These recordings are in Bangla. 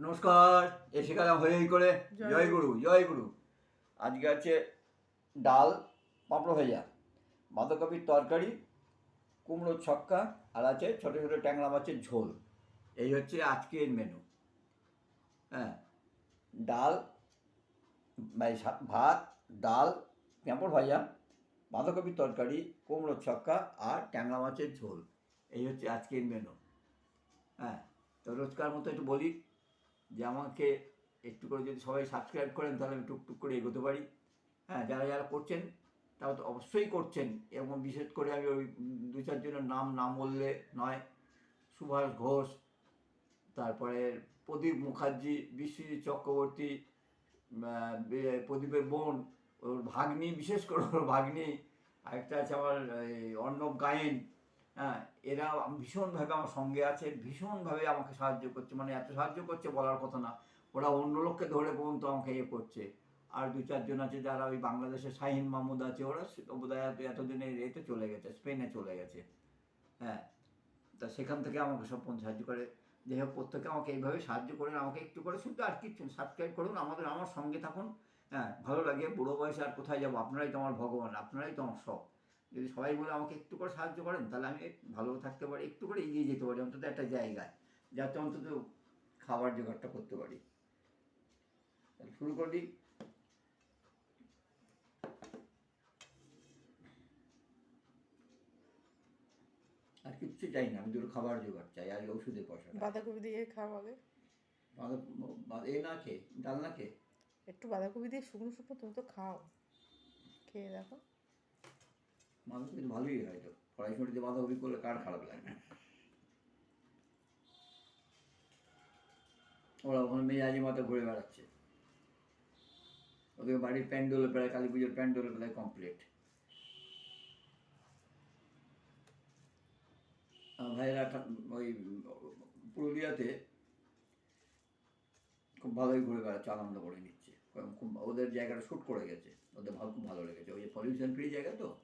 নমস্কার এসে গেলাম হয়ে করে। জয় গুরু। জয় গুরু। আজকে আছে ডাল পাঁপড় ভাজা বাঁধাকপির তরকারি কুমড়োর ছক্কা আর আছে ছোটো ছোটো ট্যাংরা মাছের ঝোল। এই হচ্ছে আজকের মেনু হ্যাঁ ডাল মানে ভাত ডাল পাঁপড় ভাজা বাঁধাকপির তরকারি কুমড়োর ছক্কা আর ট্যাংরা মাছের ঝোল। এই হচ্ছে আজকের মেনু হ্যাঁ তো রোজকার মতো একটু বলি যে আমাকে একটু করে যদি সবাই সাবস্ক্রাইব করেন তাহলে আমি টুকটুক করে এগোতে পারি। হ্যাঁ যারা যারা করছেন তারা তো অবশ্যই করছেন। এবং বিশেষ করে আমি ওই দু চারজনের নাম নাম বললে নয়। সুভাষ ঘোষ তারপরে প্রদীপ মুখার্জি বিশ্বজিৎ চক্রবর্তী প্রদীপের বোন ওর ভাগ্নি বিশেষ করে ওর ভাগ্নি আরেকটা আছে আমার এই, অর্ণব গায়েন। হ্যাঁ এরা ভীষণভাবে আমার সঙ্গে আছে, ভীষণভাবে আমাকে সাহায্য করছে। মানে এত সাহায্য করছে বলার কথা না। ওরা অন্য লোককে ধরে পর্যন্ত আমাকে ইয়ে করছে। আর দু চারজন আছে যারা ওই বাংলাদেশের শাহিন মাহমুদ আছে, ওরা বোধহয় এত- এতদিনে এতে চলে গেছে, স্পেনে চলে গেছে। হ্যাঁ তা সেখান থেকে আমাকে সব সাহায্য করে। যাই হোক, প্রত্যেকে আমাকে এইভাবে সাহায্য করেন, আমাকে একটু করে শুধু আর কিছু সাবস্ক্রাইব করুন, আমাদের, আমার সঙ্গে থাকুন। হ্যাঁ ভালো লাগে, বুড়ো বয়সে আর কোথায় যাব? আপনারাই তো আমার ভগবান, আপনারাই তো আমার সব। যদি সবাই বলে আমাকে একটু করে সাহায্য করেন তাহলে আমি ভালো থাকতে পারি একটু করে এগিয়ে যেতে পারি অন্তত একটা জায়গায় যাতে অন্তত খাবার জোগাড়টা করতে পারি। শুরু করি আর কিচ্ছু চাই না আমি দুটো খাবার জোগাড় চাই আর ওষুধের পয়সা বাঁধাকপি দিয়ে খাওয়া আগে এ না খেয়ে ডাল না খেয়ে একটু বাঁধাকপি দিয়ে শুকনো শুকনো তুমি তো খাও। খেয়ে দেখো। বাঁধাকপি তো ভালোই হয় তো। কড়াইশুটিতে বাঁধাকপি করলে কার খারাপ লাগে? ওরা ওখানে মেজাজি মতো ঘুরে বেড়াচ্ছে। ওদের বাড়ির প্যান্ডেল প্রায়, কালী পুজোর প্যান্ডেল প্রায় কমপ্লিট ঠা- ওই পুরুলিয়াতে খুব ভালোই ঘুরে বেড়াচ্ছে, আনন্দ করে নিচ্ছে। খুব, ওদের জায়গাটা শ্যুট করে গেছে। ওদের ভালো খুব ভালো লেগেছে। ওই যে পলিউশন ফ্রি জায়গা তো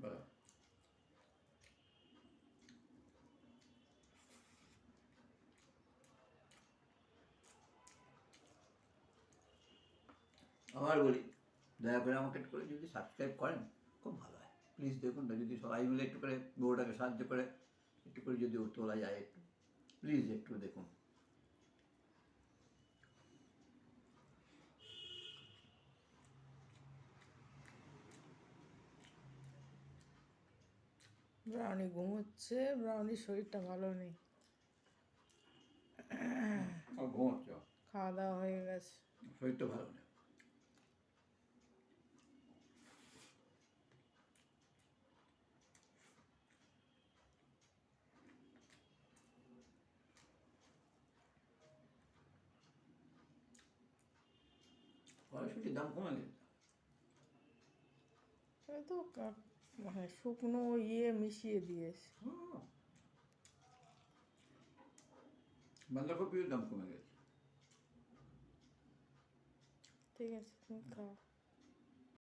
বলো। আবার বলি দয়া করে আমাকে একটু করে যদি সাবস্ক্রাইব করেন খুব ভালো হয়। প্লিজ দেখুন না যদি সবাই মিলে একটু করে বউটাকে সাহায্য করে একটু করে যদি তোলা যায় একটু প্লিজ একটু দেখুন। ব্রাউনি ঘুমোচ্ছে ব্রাউনির শরীরটা ভালো নেই। ঘুমোচ্ছ? খাওয়া দাওয়া হয়ে গেছে। শরীরটা ভালো নেই। কড়াইশুটির দাম কমে গেছে তো মানে শুকনো ইয়ে মিশিয়ে দিয়েছে বাঁধাকপিও বাঁধাকপির দাম কমে গেছে ঠিক আছে তুমি খাও